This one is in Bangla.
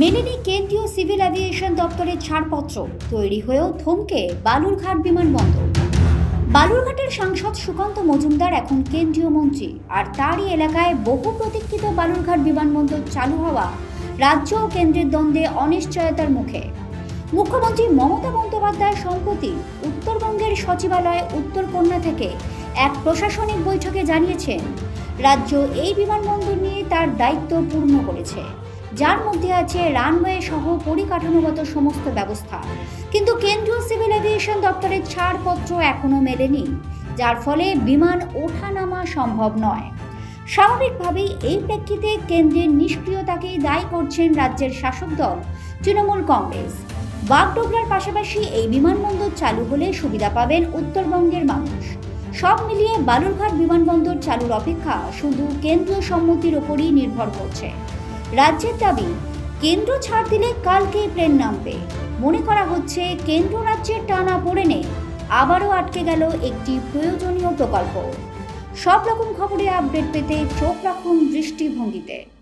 মেলেনি কেন্দ্রীয় সিভিল অ্যাভিয়েশন দপ্তরের ছাড়পত্র। তৈরি হয়েও থমকে বালুরঘাট বিমানবন্দর। বালুরঘাটের সাংসদ সুকান্ত মজুমদার এখন কেন্দ্রীয় মন্ত্রী। আর তারই এলাকায় বহু প্রতীক্ষিত বালুরঘাট বিমানবন্দর চালু হওয়া রাজ্য ও কেন্দ্রের দ্বন্দ্বে অনিশ্চয়তার মুখে। মুখ্যমন্ত্রী মমতা বন্দ্যোপাধ্যায় সম্প্রতি উত্তরবঙ্গের সচিবালয় উত্তরকন্যা থেকে এক প্রশাসনিক বৈঠকে জানিয়েছেন, রাজ্য এই বিমানবন্দর নিয়ে তার দায়িত্ব পূর্ণ করেছে। যার মধ্যে আছে রানওয়ে সহ পরিকাঠামোগত সমস্ত ব্যবস্থা। কিন্তু কেন্দ্রীয় সিভিল এভিয়েশন দপ্তরের ছাড়পত্র এখনও মেলেনি, যার ফলে বিমান ওঠানামা সম্ভব নয়। স্বাভাবিকভাবেই এই প্রেক্ষিতে কেন্দ্রের নিষ্ক্রিয়তাকেই দায়ী করছেন রাজ্যের শাসক দল, তৃণমূল কংগ্রেস। বাগডোগরার পাশাপাশি এই বিমানবন্দর চালু হলে সুবিধা পাবেন উত্তরবঙ্গের মানুষ। সব মিলিয়ে বালুরঘাট বিমানবন্দর চালুর অপেক্ষা শুধু কেন্দ্রীয় সম্মতির ওপরই নির্ভর করছে। রাজ্যের দাবি, কেন্দ্র ছাড় দিলে কালকেই প্লেন নামবে। মনে করা হচ্ছে কেন্দ্র রাজ্যের টানা পড়েনে আবারও আটকে গেল একটি প্রয়োজনীয় প্রকল্প। সব রকম খবরে আপডেট পেতে চোখ রাখুন দৃষ্টিভঙ্গিতে।